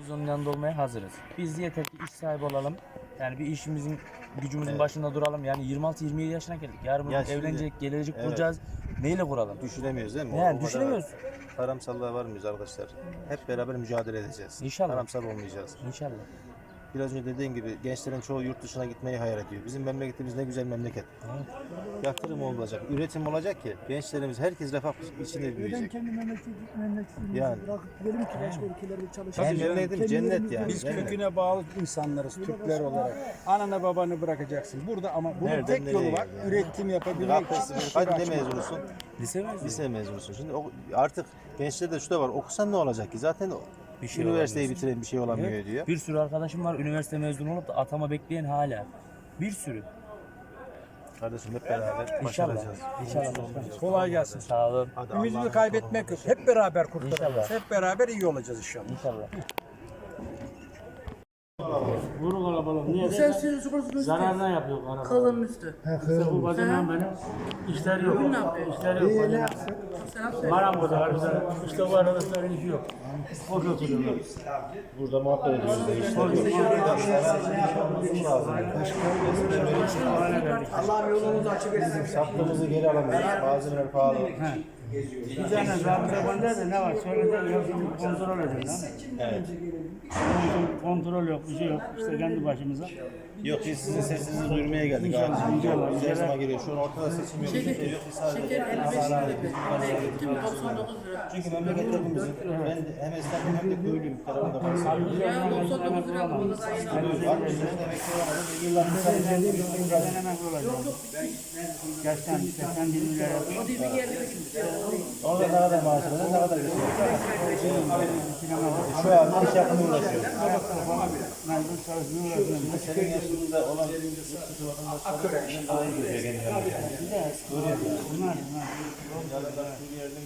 Biz onun yanında olmaya hazırız. Biz yeter ki iş sahibi olalım. Yani bir işimizin, gücümüzün başında duralım. Yani 26-27 yaşına geldik. Yarın Ya şimdi- evlenecek, gelecek Evet. kuracağız. Neyle kuralım? Düşünemiyoruz değil mi? O Yani kadar düşünemiyoruz. Karamsallığa varmıyoruz arkadaşlar. Hep beraber mücadele edeceğiz. İnşallah. Karamsal olmayacağız. İnşallah. Biraz önce dediğin gibi gençlerin çoğu yurt dışına gitmeyi hayal ediyor. Bizim memleketimiz ne güzel memleket. Yatırım olacak, üretim olacak ki gençlerimiz herkes refah içinde Neden büyüyecek. kendi memleketi, memleketimizi Yani. bırakıp gidelim ki başka ülkelerde çalışalım? Bizim memleketim cennet yani. Biz mi? köküne bağlı insanlarız Türkler olarak. Anana babanı bırakacaksın. Burada ama bunun Nereden tek yolu var. yani? Üretim yapabilmek için. hadi ne açmak. mezunusun? Lise mezunu. Lise mezunusun. Şimdi o, artık gençlerde şu da var. Okusan ne olacak ki? Zaten Bir şey üniversiteyi olamıyorsun. bitiren bir şey olamıyor Evet. diyor. Bir sürü arkadaşım var üniversite mezunu olup da atama bekleyen hala. Bir sürü. Kardeşim hep beraber İnşallah. başaracağız. İnşallah başkanım. Kolay gelsin. Sağ olun. Hadi Ümidini kaybetmek yok. Hep beraber kurtaracağız. İnşallah. Hep beraber iyi olacağız inşallah. İnşallah. Vuru kalabalık. Niye? Sen sokarız göster. Zararına yapıyor kalabalık. Kalın üstü. İşte bu bacanan benim. İşleri yok. Bugün ne yapıyor? İşleri yok bacanan. Selam söyle. Marangoz arkadaşlar. İşte bu arkadaşların işi yok. Boş oturuyorlar. Burada muhabbet ediyoruz. Allah'ım yolumuzu açık etsin. Sattığımızı geri alamıyoruz. Malzemeler pahalı. Bir tane zabıta gönder de ne var? Söyle de yok şimdi kontrol edin lan. Evet. Kontrol yok, bir şey yok. İşte kendi başımıza. Yok biz sizin sesinizi duyurmaya geldik İnşallah, abi. inşallah. Her zaman geliyor. Şu an ortada seçim yok. bir şey yok. Biz sadece Şeker 55 lira. Ne gittim 99 lira. Çünkü memleket hepimizin. Ben de hem esnafım hem de köylüyüm. Tarafında parası. Ya 99 lira bu da yine. Var mı? Sizin emekli olamadı. Yıllar bir hemen olacak. Gerçekten 80 bin lira. O değil bir yerde. Orada ne kadar maaş alıyor, ne kadar geçiyor. Şu an iş uğraşıyor. Mecbur çalışmıyor. uğraşıyorum. Senin yaşında olan yurt dışı vatandaşları daha iyi görüyor kendilerini. Bunlar, bunlar. Suriye'den